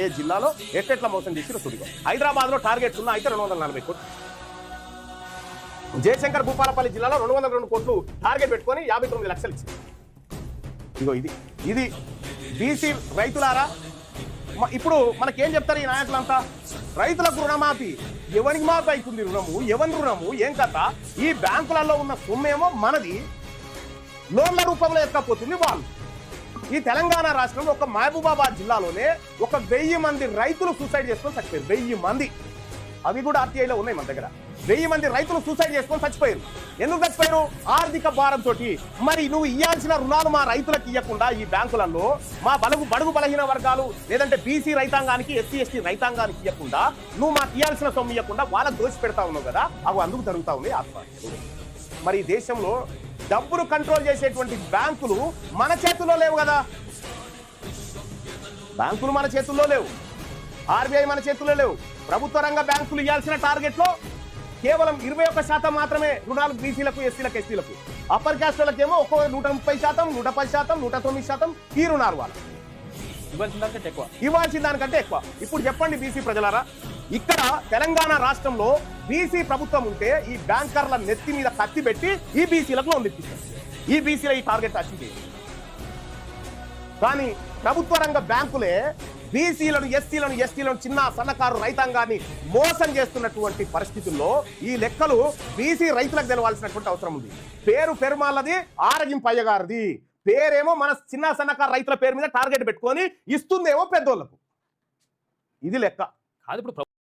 ఏ జిల్లాలో ఎట్టెట్లా మోసం చేసిరో చూడిగా హైదరాబాద్లో టార్గెట్స్ ఉన్నా అయితే రెండు వందల నలభై కోట్లు. జయశంకర్ భూపాలపల్లి జిల్లాలో రెండు వందల రెండు కోట్లు టార్గెట్ పెట్టుకొని యాభై తొమ్మిది లక్షలు ఇచ్చింది. ఇదిగో ఇది. ఇది బీసీ రైతులారా ఇప్పుడు మనకేం చెప్తారు ఈ నాయకులంతా? రైతులకు రుణమాఫీ. ఎవరికి మాఫీ అవుతుంది రుణము? ఎవరి రుణము? ఏం కథ? ఈ బ్యాంకులలో ఉన్న సొమ్మేమో మనది. లోన్ల రూపంలో ఎక్కకపోతుంది వాళ్ళు. ఈ తెలంగాణ రాష్ట్రంలో ఒక మహబూబాబాద్ జిల్లాలోనే ఒక వెయ్యి మంది రైతులు సూసైడ్ చేసుకొని చచ్చిపోయారు. వెయ్యి మంది. అవి కూడా ఆర్టీఐలో ఉన్నాయి మన దగ్గర. వెయ్యి మంది రైతులు సూసైడ్ చేసుకొని చచ్చిపోయారు. ఎందుకు చచ్చిపోయారు? ఆర్థిక భారంతో మరి నువ్వు ఇవ్వాల్సిన రుణాలు మా రైతులకు ఇవ్వకుండా ఈ బ్యాంకులలో మా బలుగు బడుగు బలహీన వర్గాలు లేదంటే బీసీ రైతాంగానికి ఎస్సీ ఎస్టీ రైతాంగానికి ఇవ్వకుండా నువ్వు మాకు ఇవ్వాల్సిన సొమ్ము ఇవ్వకుండా వాళ్ళకు దోషి పెడతా ఉన్నావు కదా? అవి అందుకు జరుగుతా ఉన్నాయి ఆత్మహత్యలు. మరి ఈ దేశంలో డబ్బును కంట్రోల్ చేసేటువంటి బ్యాంకులు మన చేతుల్లో లేవు కదా. బ్యాంకులు మన చేతుల్లో లేవు. ఆర్బీఐ మన చేతుల్లో లేవు. ప్రభుత్వ రంగ బ్యాంకులు ఇవ్వాల్సిన టార్గెట్లో కేవలం ఇరవై ఒక్క శాతం మాత్రమే రుణాలు బీసీలకు ఎస్సీలకు ఎస్టీలకు. అప్పర్ క్యాస్ట్లకేమో ఒక్కో నూట ముప్పై శాతం నూట పది శాతం నూట తొమ్మిది శాతం ఈ రుణాలు వాళ్ళు ఇవ్వాల్సిన దానికంటే ఎక్కువ. ఇవ్వాల్సిన దానికంటే ఎక్కువ. ఇప్పుడు చెప్పండి బీసీ ప్రజలారా ఇక్కడ తెలంగాణ రాష్ట్రంలో బీసీ ప్రభుత్వం ఉంటే ఈ బ్యాంకర్ల నెత్తి మీద కత్తి పెట్టి ఈ బీసీలకు లోన్ తెప్పిస్తారు ఈ బీసీల ఈ టార్గెట్ అచీవ్ చేయాలి కానీ ప్రభుత్వ రంగ బ్యాంకులే బీసీలను ఎస్సీలను ఎస్టీలను చిన్న సన్నకారు రైతాంగాన్ని మోసం చేస్తున్నటువంటి పరిస్థితుల్లో ఈ లెక్కలు బీసీ రైతులకు తెలవాల్సినటువంటి అవసరం ఉంది. పేరు పెరుమాలది ఆరగింపయ్యగారిది పేరేమో మన చిన్న సన్నకారు రైతుల పేరు మీద టార్గెట్ పెట్టుకొని ఇస్తుందేమో పెద్దోళ్ళకు. ఇది లెక్క. కాదు ఇప్పుడు